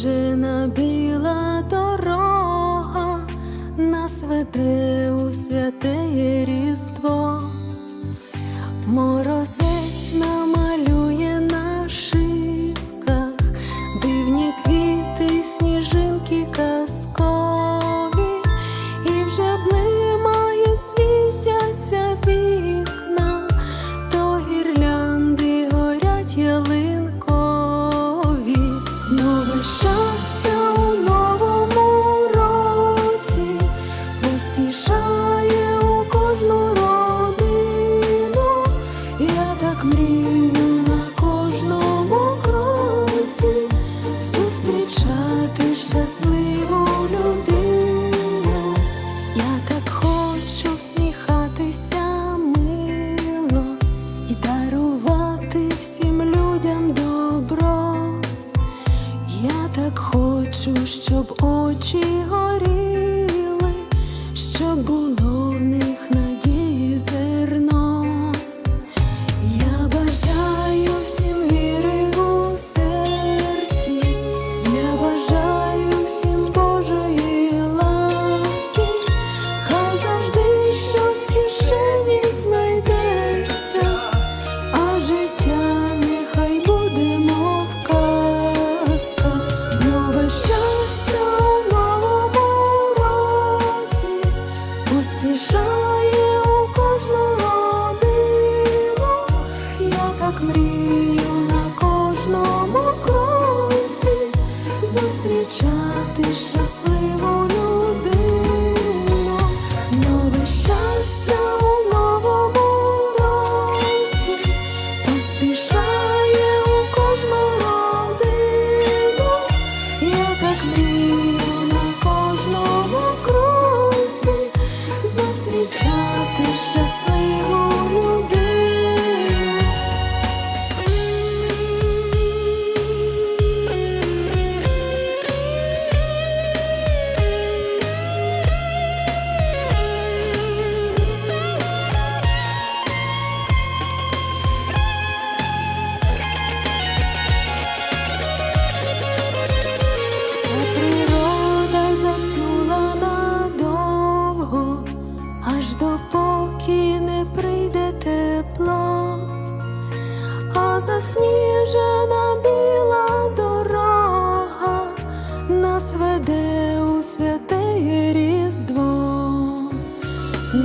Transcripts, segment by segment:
是那片。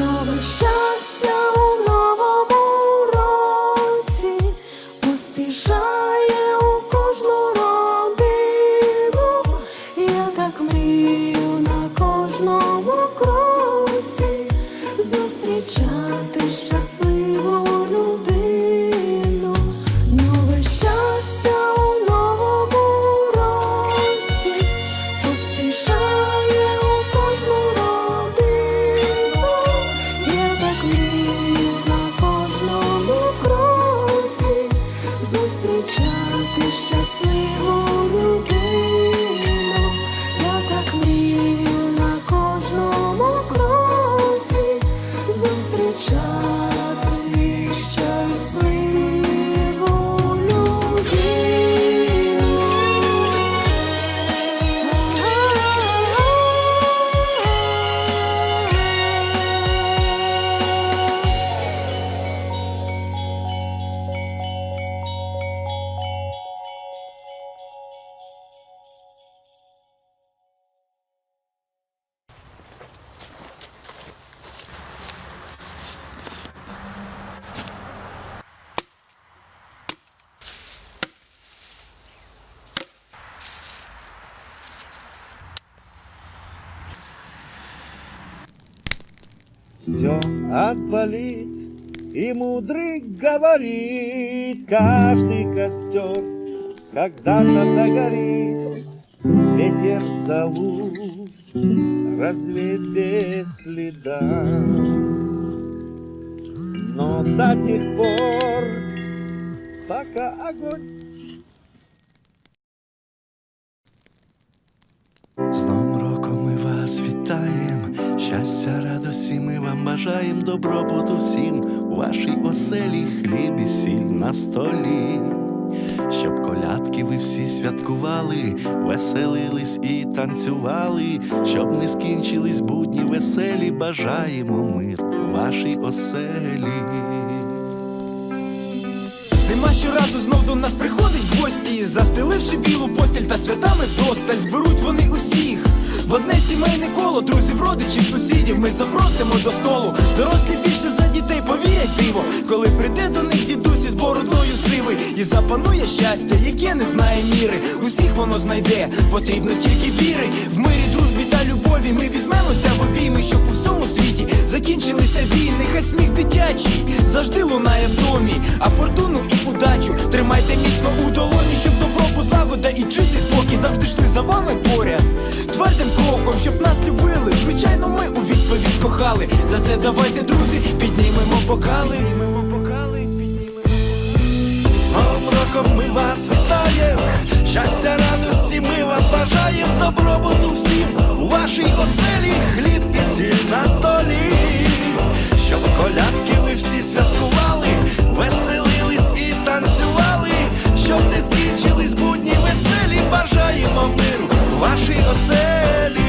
如果 все отвалит И мудрый говорит, каждый костер когда-то догорит. Ветер зовут, развеет без следа. Но до тех пор, пока огонь усі ми вам бажаєм добробуту всім, у вашій оселі хліб і сіль на столі, щоб колядки ви всі святкували, веселились і танцювали, щоб не скінчились будні веселі, бажаємо мир вашій оселі. Зима щоразу знов до нас приходить в гості, застеливши білу постіль та святами вдосталь зберуть вони усіх. В одне сімейне коло, друзів, родичів, сусідів ми запросимо до столу. Дорослі більше за дітей повіять диво, коли прийде до них дідусь із бородою сивий і запанує щастя, яке не знає міри. Усіх воно знайде, потрібно тільки віри. В мирі, дружбі та ми візьмемося в обійми, щоб у всьому світі закінчилися війни. Хай сміх дитячий завжди лунає в домі, а фортуну і удачу тримайте міцно у долоні, щоб добро, злагода і чистий спокій завжди йшли за вами поряд. Твердим кроком, щоб нас любили. Звичайно, ми у відповідь кохали. За це давайте, друзі, піднімемо бокали. З Новим роком ми вас вітаємо, щастя, радості ми вам бажаємо, добробуту всім. У вашій оселі, хліб і сіль на столі, щоб колядки ви всі святкували, веселились і танцювали, щоб не скінчились будні веселі, бажаємо миру у вашій оселі.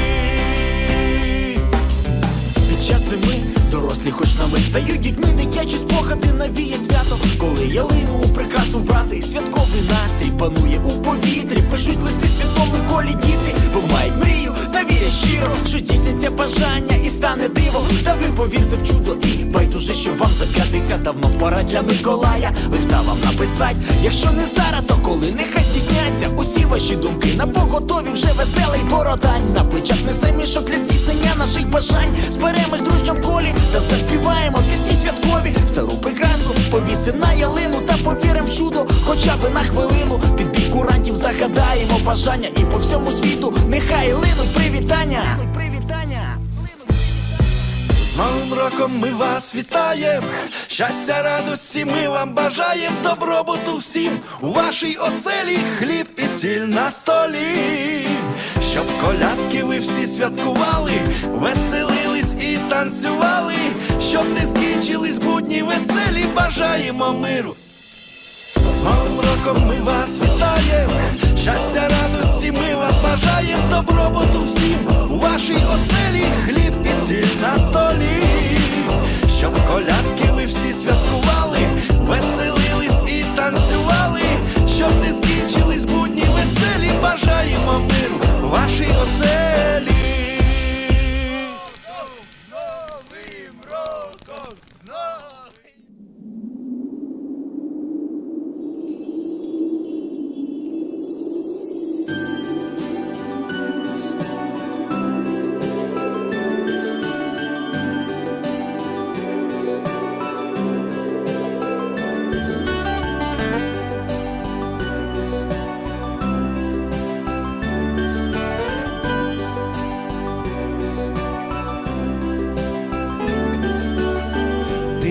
Під час зими дорослі хоч нами стають дітьми, дитячі спогади навіє свято, коли ялину у прикрасу вбрати, святковий настрій панує у повітрі, пишуть листи святому колі діти, бо мають мрію та вірять щиро, що здійсняться бажання і стане диво. Та ви повірте в чудо і байдуже, що вам за 50 давно пора для Миколая. Листа вам написать, якщо не зараз, то коли нехай здійсняться усі ваші думки на поготові вже веселий бородань. На плечах несе мішок для здійснення наших бажань. Зберемось в колі та заспіваємо пісні святкові. Стару прикрасу повісим на ялину та повірим в чудо, хоча б на хвилину. Під бій курантів загадаємо бажання і по всьому світу нехай линуть привітання. З Новим роком ми вас вітаємо, щастя, радості ми вам бажаємо, добробуту всім у вашій оселі, хліб і сіль на столі, щоб колядки ви всі святкували, танцювали, щоб не скінчились будні веселі, бажаємо миру. З Новим роком ми вас вітаємо, щастя, радості ми вам бажаємо, добробуту всім. У вашій оселі, хліб і сіль на столі, щоб колядки ви всі святкували, веселились і танцювали, щоб не скінчились будні веселі, бажаємо миру. Вашій оселі.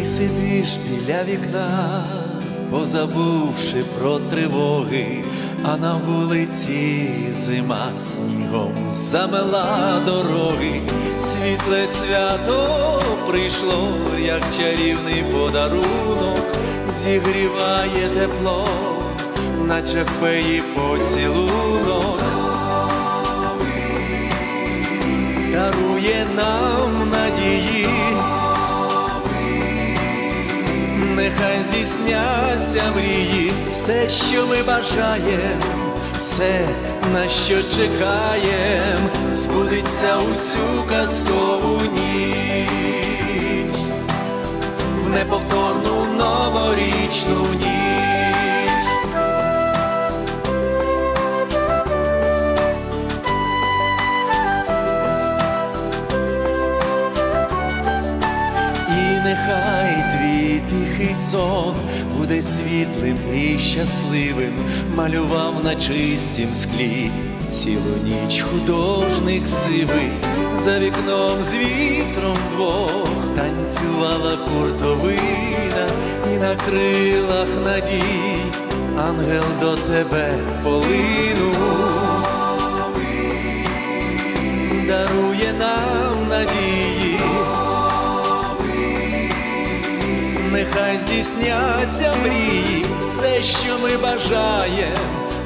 Ти сидиш біля вікна, позабувши про тривоги, а на вулиці зима снігом замела дороги, світле свято прийшло, як чарівний подарунок, зігріває тепло, наче феї поцілунок. Дарує нам здійсняться мрії, все, що ми бажаєм, все, на що чекаєм, збудеться у цю казкову ніч, в неповторну новорічну ніч. Тихий сон буде світлим і щасливим, малював на чистім склі цілу ніч художник сивий, за вікном з вітром двох танцювала хуртовина, і на крилах надій. Ангел до тебе полинув, дарує нехай здійсняться мрії, все, що ми бажаєм,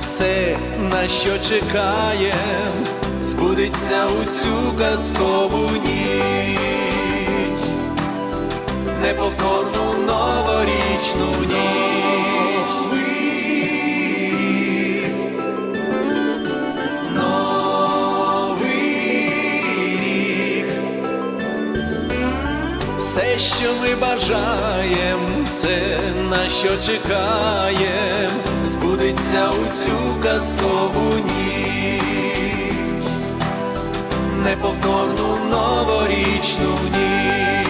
все, на що чекаєм, збудеться у цю казкову ніч, неповторну новорічну ніч. Все, що ми бажаєм, все, на що чекаєм, збудеться у цю казкову ніч, неповторну новорічну ніч.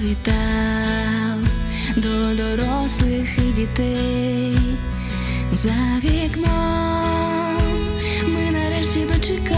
Завітав до дорослих і дітей. За вікном ми нарешті дочекали